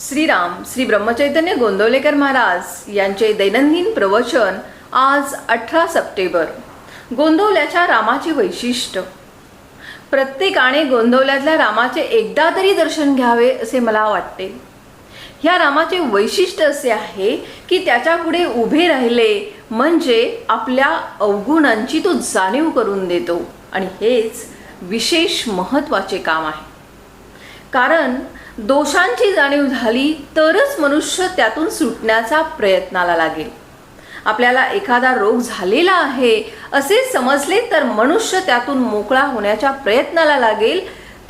श्रीराम श्री ब्रह्मचैतन्य गोंदवलेकर महाराज यांचे दैनंदिन प्रवचन आज अठरा सप्टेंबर. गोंदवल्याच्या रामाचे वैशिष्ट्य. प्रत्येकाने गोंदवल्यातल्या रामाचे एकदा तरी दर्शन घ्यावे असे मला वाटते. ह्या रामाचे वैशिष्ट्य असे आहे की त्याच्या पुढे उभे राहिले म्हणजे आपल्या अवगुणांची तो जाणीव करून देतो. आणि हेच विशेष महत्त्वाचे काम आहे. कारण दोषांची जाणीव झाली तरच मनुष्य त्यातून सुटण्याचा प्रयत्नाला लागेल. आपल्याला एखादा रोग झालेला आहे असे समजले तर मनुष्य त्यातून मोकळा होण्याच्या प्रयत्नाला लागेल.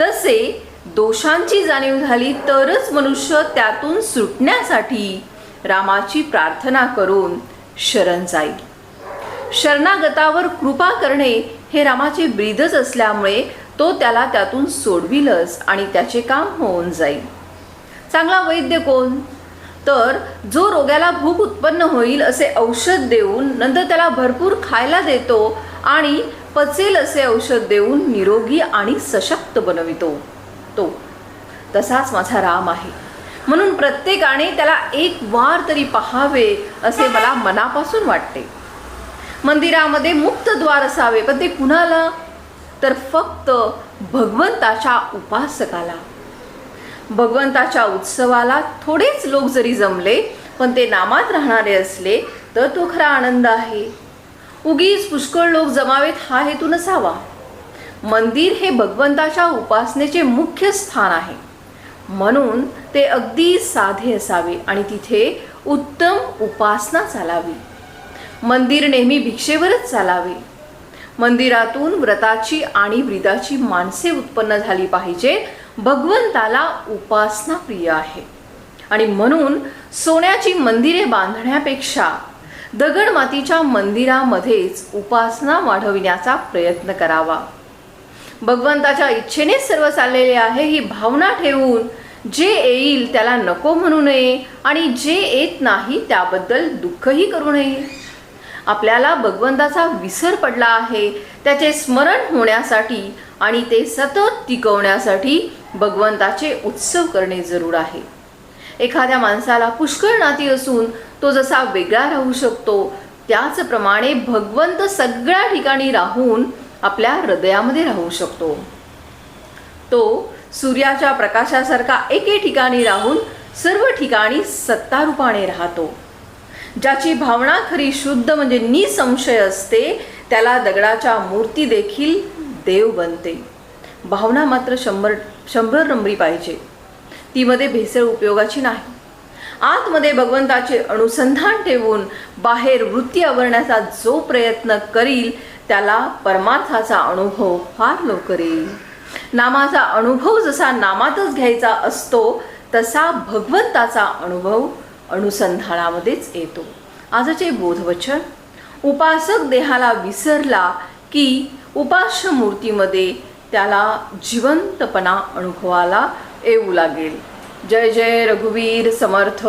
तसे दोषांची जाणीव झाली तरच मनुष्य त्यातून सुटण्यासाठी रामाची प्रार्थना करून शरण जाईल. शरणागतावर कृपा करणे हे रामाचे ब्रीदच असल्यामुळे तो त्याला त्यातून सोडविलच आणि त्याचे काम होऊन जाईल. चांगला वैद्य कोण? तर जो रोग्याला भूक उत्पन्न होईल असे औषध देऊन नंतर त्याला भरपूर खायला देतो आणि पचेल असे औषध देऊन निरोगी आणि सशक्त बनवितो. तो. तसाच माझा राम आहे. म्हणून प्रत्येकाने त्याला एक वार तरी पहावे असे मला मनापासून वाटते. मंदिरामध्ये मुक्त द्वार असावे पण ते कुणाला? तर फक्त भगवंताच्या उपासकाला. भगवंताच्या उत्सवाला थोडेच लोक जरी जमले पण ते नामात राहणारे असले तर तो खरा आनंद आहे. उगीच पुष्कळ लोक जमावेत हा हेतू नसावा. मंदिर हे भगवंताच्या उपासनेचे मुख्य स्थान आहे. म्हणून ते अगदी साधे असावे आणि तिथे उत्तम उपासना चालावी. मंदिर नेहमी भिक्षेवरच चालावे. मंदिरातून व्रताची आणि ब्रीदाची माणसे उत्पन्न झाली पाहिजे. भगवंताला उपासना प्रिय आहे. आणि म्हणून सोन्याची मंदिरे बांधण्यापेक्षा दगड मातीच्या मंदिरामध्येच उपासना वाढविण्याचा प्रयत्न करावा. भगवंताच्या इच्छेने सर्व चाललेले आहे ही भावना ठेवून जे येईल त्याला नको म्हणू नये आणि जे येत नाही त्याबद्दल दुःखही करू नये. आपल्याला भगवंताचा विसर पडला आहे. त्याचे स्मरण होण्यासाठी आणि ते सतत टिकवण्यासाठी भगवंताचे उत्सव करणे जरूर आहे. एखाद्या माणसाला पुष्कळ नाती असून तो जसा वेगळा राहू शकतो त्याचप्रमाणे भगवंत सगळ्या ठिकाणी राहून आपल्या हृदयामध्ये राहू शकतो. तो सूर्याच्या प्रकाशासारखा एके ठिकाणी राहून सर्व ठिकाणी सत्तारूपाने राहतो. ज्याची भावना खरी शुद्ध म्हणजे निसंशय असते त्याला दगडाच्या मूर्ती देखील देव बनते. भावना मात्र शंभर शंभर नंबरी पाहिजे. तीमध्ये भेसळ उपयोगाची नाही. आतमध्ये भगवंताचे अनुसंधान ठेवून बाहेर वृत्ती आवरण्याचा जो प्रयत्न करील त्याला परमार्थाचा अनुभव फार लवकर येईल. नामाचा अनुभव जसा नामातच घ्यायचा असतो तसा भगवंताचा अनुभव अनुसंधानामध्येच येतो. आजचे बोधवचन उपासक देहाला विसरला की उपास्य मूर्तीमध्ये त्याला जिवंतपणा अनुभवाला येऊ लागेल. जय जय रघुवीर समर्थ.